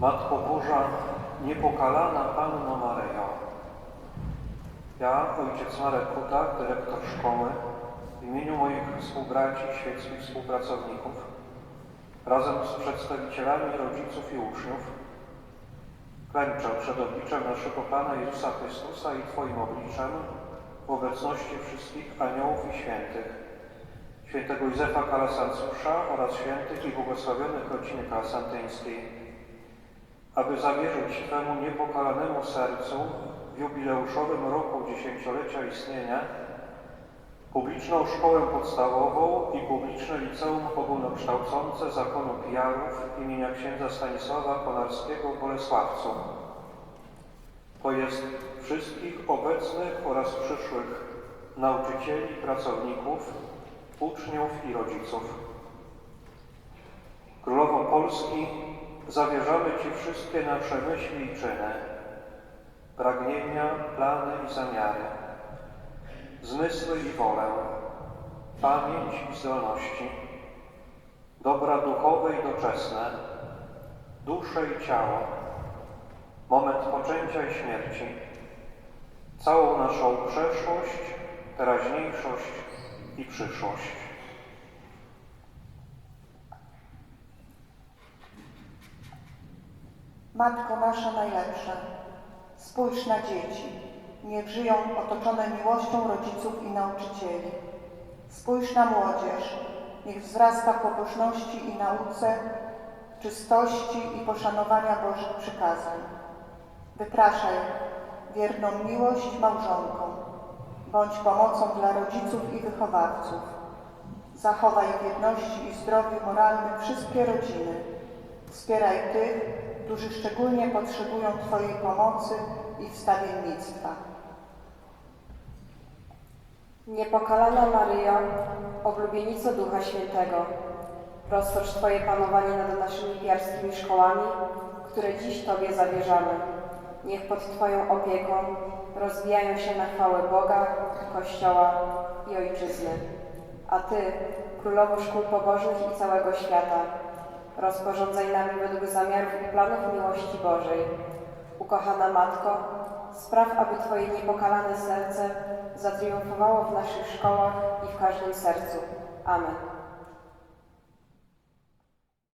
Matko Boża, niepokalana Panno Maryjo, ja, ojciec Marek Kutak, dyrektor szkoły, w imieniu moich współbraci, świeckich współpracowników, razem z przedstawicielami rodziców i uczniów, klęczę przed obliczem naszego Pana Jezusa Chrystusa i Twoim obliczem w obecności wszystkich aniołów i świętych, świętego Józefa Kalasancusza oraz świętych i błogosławionych rodziny kalasantyńskiej, aby zawierzyć Twemu niepokalanemu sercu w jubileuszowym roku dziesięciolecia istnienia publiczną szkołę podstawową i publiczne liceum ogólnokształcące zakonu Pijarów imienia księdza Stanisława Konarskiego Bolesławcu. To jest wszystkich obecnych oraz przyszłych nauczycieli, pracowników, uczniów i rodziców. Królowo Polski, zawierzamy Ci wszystkie nasze myśli i czyny, pragnienia, plany i zamiary, zmysły i wolę, pamięć i zdolności, dobra duchowe i doczesne, duszę i ciało, moment poczęcia i śmierci, całą naszą przeszłość, teraźniejszość i przyszłość. Matko nasza najlepsza, spójrz na dzieci, niech żyją otoczone miłością rodziców i nauczycieli. Spójrz na młodzież, niech wzrasta w pobożności i nauce, czystości i poszanowania Bożych przykazań. Wypraszaj wierną miłość małżonkom, bądź pomocą dla rodziców i wychowawców. Zachowaj w jedności i zdrowiu moralnym wszystkie rodziny. Wspieraj tych, którzy szczególnie potrzebują Twojej pomocy i wstawiennictwa. Niepokalana Maryjo, oblubienico Ducha Świętego, roztocz Twoje panowanie nad naszymi piarskimi szkołami, które dziś Tobie zawierzamy. Niech pod Twoją opieką rozwijają się na chwałę Boga, Kościoła i Ojczyzny. A Ty, Królowo Szkół Pobożnych i całego świata, rozporządzaj nami według zamiarów i planów miłości Bożej. Ukochana Matko, spraw, aby Twoje niepokalane serce zatriumfowało w naszych szkołach i w każdym sercu. Amen.